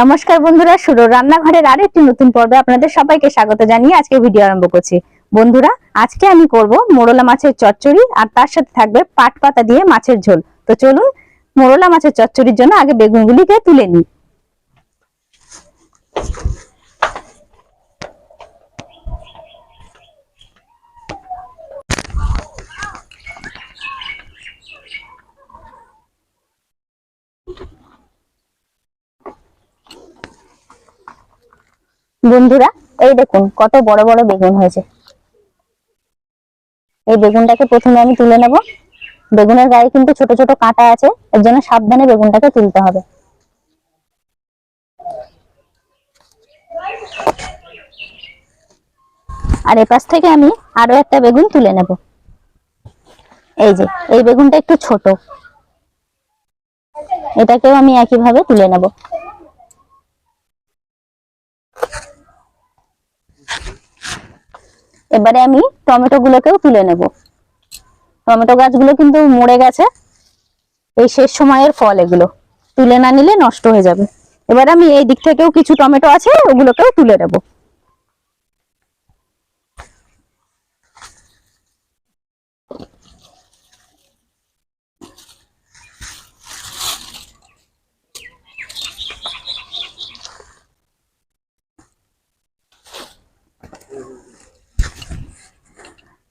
নমস্কার বন্ধুরা শুরু রান্নাঘরের আর একটি নতুন পর্বে আপনাদের সবাইকে স্বাগত জানিয়ে আজকে ভিডিও আরম্ভ করছি। বন্ধুরা, আজকে আমি করব মোরলা মাছের চচ্চড়ি আর তার সাথে থাকবে পাট পাতা দিয়ে মাছের ঝোল। তো চলুন, মোরলা মাছের চচ্চড়ির জন্য আগে বেগুনগুলিকে তুলে নিই। বন্ধুরা, এই দেখুন কত বড় বড় বেগুন হয়েছে। এই বেগুনটাকে প্রথমে আমি তুলে নেব। বেগুনের গায়ে কিন্তু ছোট ছোট কাঁটা আছে, এর জন্য সাবধানে বেগুনটাকে তুলতে হবে। আর এপাশ থেকে আমি আরও একটা বেগুন তুলে নেব। এই যে, এই বেগুনটা একটু ছোট। এটাকেও আমি একইভাবে তুলে নেব। এবারে আমি টমেটো গুলোকেও তুলে নেব। টমেটো গাছগুলো কিন্তু মরে গেছে। এই শেষ সময়ের ফল এগুলো। তুলে না নিলে নষ্ট হয়ে যাবে। এবার আমি এই দিক থেকেও কিছু টমেটো আছে, ওগুলোকেও তুলে নেব।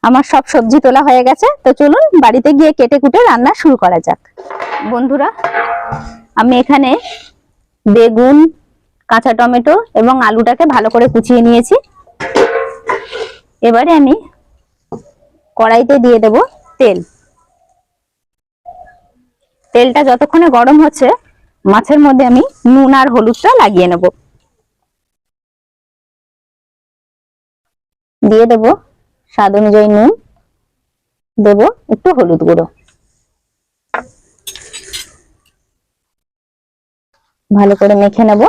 আমার সব সবজি তোলা হয়ে গেছে, তো চলুন বাড়িতে গিয়ে কেটে কুটে রান্না শুরু করা যাক। বন্ধুরা, আমি এখানে বেগুন, কাঁচা টমেটো এবং আলুটাকে ভালো করে কুচিয়ে নিয়েছি। এবারে আমি কড়াইতে দিয়ে দেব তেল। তেলটা যতক্ষণে গরম হচ্ছে, মাছের মধ্যে আমি নুন আর হলুদটা লাগিয়ে নেব। দিয়ে দেব স্বাদ অনুযায়ী নুন দেব, একটু হলুদ গুঁড়ো। ভালো করে মেখে নেব।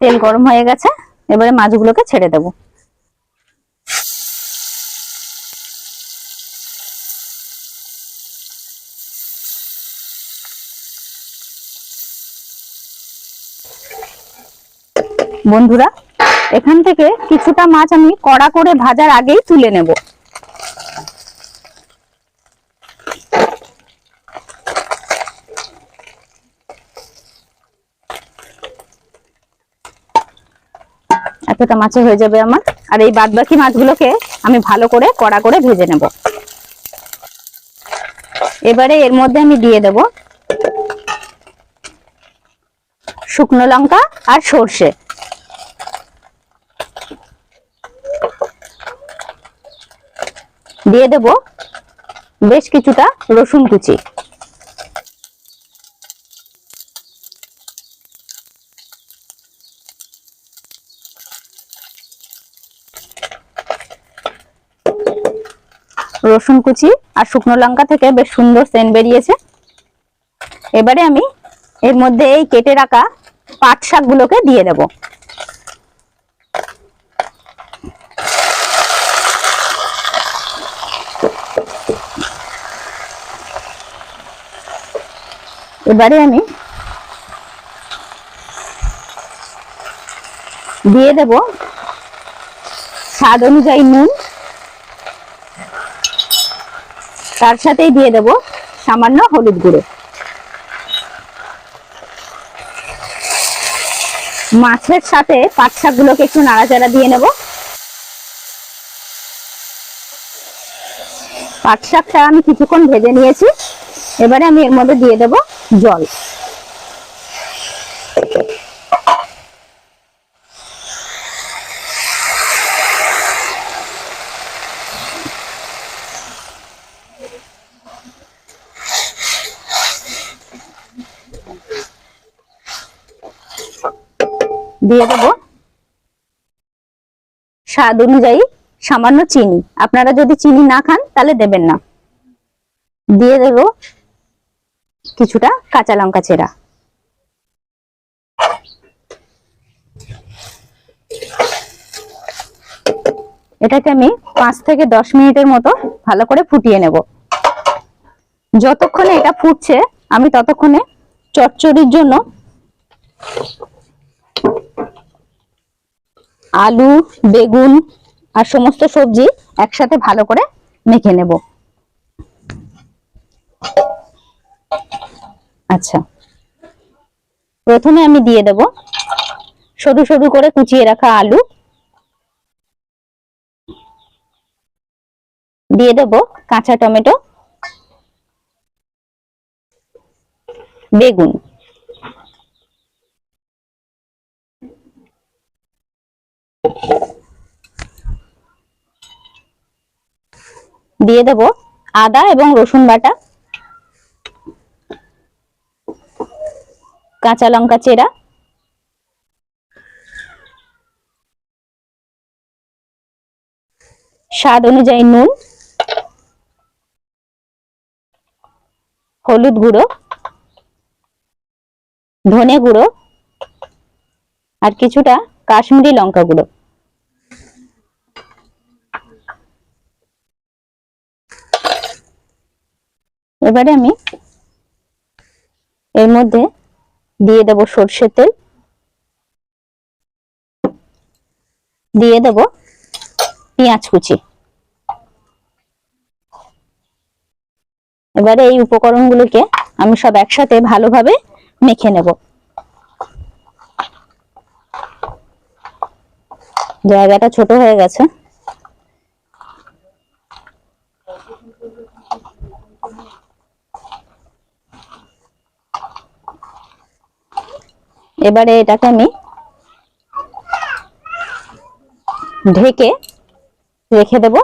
তেল গরম হয়ে গেছে, এবারে মাছগুলোকে ছেড়ে দেবো। বন্ধুরা, এখান থেকে কিছুটা মাছ আমি কড়া করে ভাজার আগেই তুলে নেব। এতটা মাছে হয়ে যাবে আমার। আর এই বাদ বাকি মাছগুলোকে আমি ভালো করে কড়া করে ভেজে নেব। এবারে এর মধ্যে আমি দিয়ে দেব শুকনো লঙ্কা আর সর্ষে। দিয়ে দেব বেশ কিছুটা রসুন কুচি। রসুন কুচি আর শুকনো লঙ্কা থেকে বেশ সুন্দর সেন্ট বেরিয়েছে। এবারে আমি এর মধ্যে এই কেটে রাখা পাট শাকগুলোকে দিয়ে দেব। এবারে আমি দিয়ে দেব স্বাদ অনুযায়ী নুন। তার সাথেই দিয়ে দেব সামান্য হলুদ গুঁড়ো। মাছের সাথে পাট শাকগুলোকে একটু নাড়াচাড়া দিয়ে নেব। পাট শাকটা আমি কিছুক্ষণ ভেজে নিয়েছি। এবারে আমি এর মধ্যে দিয়ে দেব জল। দিয়ে দেব। স্বাদ অনুযায়ী সামান্য চিনি। আপনারা যদি চিনি না খান, তাহলে দেবেন না। দিয়ে দেব কিছুটা কাঁচা লঙ্কা চেরা। এটাকে আমি পাঁচ থেকে দশ মিনিটের মতো ভালো করে ফুটিয়ে নেব। যতক্ষণে এটা ফুটছে, আমি ততক্ষণে চচ্চড়ির জন্য আলু, বেগুন আর সমস্ত সবজি একসাথে ভালো করে মেখে নেব। আচ্ছা। প্রথমে আমি দিয়ে দেব সরু সরু করে কুচিয়ে রাখা আলু। দিয়ে দেব কাঁচা টমেটো। বেগুন। দিয়ে দেব আদা এবং রসুন বাটা। কাঁচা লঙ্কা চেরা। স্বাদ অনুযায়ী নুন। হলুদ গুঁড়ো। ধনে গুঁড়ো। আর কিছুটা কাশ্মীরি লঙ্কা গুঁড়ো। এবারে আমি এর মধ্যে দিয়ে দেব সর্ষের তেল। দিয়ে দেব পেঁয়াজ কুচি। এবারে এই উপকরণগুলোকে আমি সব একসাথে ভালোভাবে মেখে নেব। জায়গাটা ছোট হয়ে গেছে। এবারে এটাকে আমি ঢেকে রেখে দেব।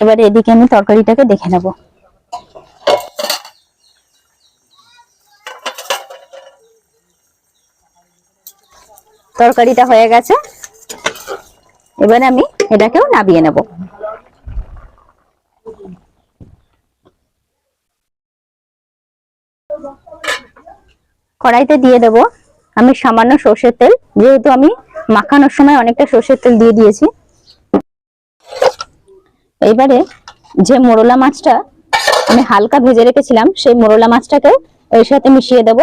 এবারে এদিকে আমি তরকারিটাকে দেখে নেব। তরকারিটা হয়ে গেছে। এবারে আমি এটাকেও নাবিয়ে নেব। কড়াইতে দিয়ে দেব। আমি সামান্য সর্ষের তেল, যেহেতু আমি মাখানোর সময় অনেকটা সর্ষের তেল দিয়ে দিয়েছি। এবারে যে মোরলা মাছটা আমি হালকা ভেজে রেখেছিলাম, সেই মোরলা মাছটাকেও এর সাথে মিশিয়ে দেব।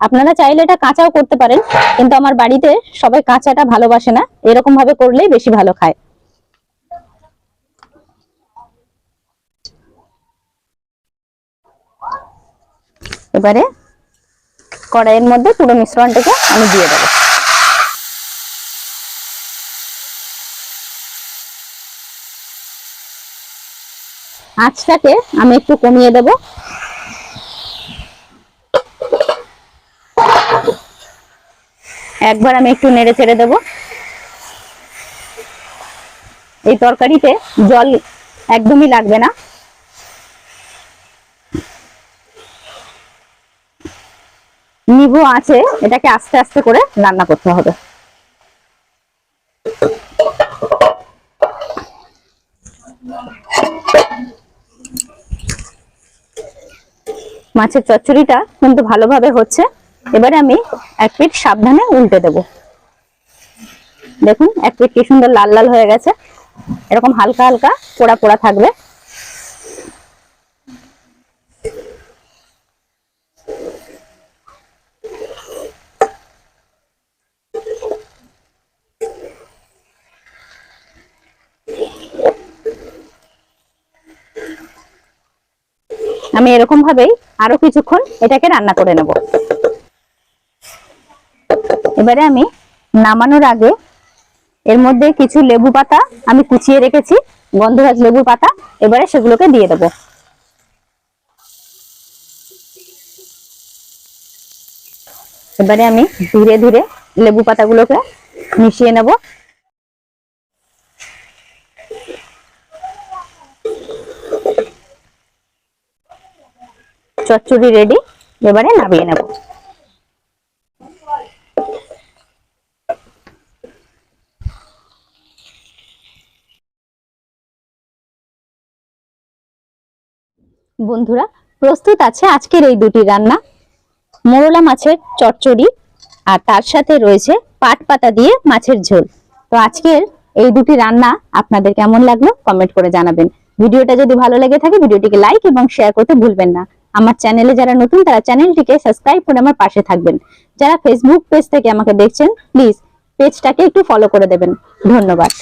আপনারা চাইলে এটা কাঁচাও করতে পারেন, কিন্তু আমার বাড়িতে সবাই কাঁচাটা ভালোবাসে না এরকম ভাবে করলেই বেশি ভালো খায়। এবারে কড়াইয়ের মধ্যে পুরো মিশ্রণটাকে আমি দিয়ে দেবো। আঁচটাকে আমি একটু কমিয়ে দেব। একবার আমি একটু নেড়ে ছেড়ে দেব। এই তরকারিতে জল একদমই লাগবে না। নিভু আছে, এটাকে আস্তে আস্তে করে রান্না করতে হবে। মাছের চচ্চড়িটা কিন্তু ভালোভাবে হচ্ছে। এবারে আমি এক পিঠ সাবধানে উল্টে দেব। দেখুন, এক পিঠ কি সুন্দর লাল লাল হয়ে গেছে। এরকম হালকা হালকা পোড়া পোড়া থাকবে। আমি এরকম ভাবেই আরও কিছুক্ষণ এটাকে রান্না করে নেব। এবারে আমি নামানোর আগে এর মধ্যে কিছু লেবু পাতা আমি কুচিয়ে রেখেছি, গন্ধরাজ লেবু পাতা, এবারে সেগুলোকে দিয়ে দেব। এবারে আমি ধীরে ধীরে লেবু পাতাগুলোকে মিশিয়ে নেব। চচ্চড়ি রেডি এবারে নামিয়ে নেব। বন্ধুরা, প্রস্তুত আছে আজকের এই দুটি রান্না। মোরলা মাছের চচ্চড়ি আর তার সাথে রয়েছে পাট পাতা দিয়ে মাছের ঝোল। তো আজকের এই দুটি রান্না আপনাদের কেমন লাগল কমেন্ট করে জানাবেন। ভিডিওটা যদি ভালো লেগে থাকে, ভিডিওটিকে লাইক এবং শেয়ার করতে ভুলবেন না। আমার চ্যানেলে যারা নতুন, তারা চ্যানেলটিকে সাবস্ক্রাইব করে আমার পাশে থাকবেন। যারা ফেসবুক পেজ থেকে আমাকে দেখছেন প্লিজ পেজটাকে একটু ফলো করে দেবেন। ধন্যবাদ।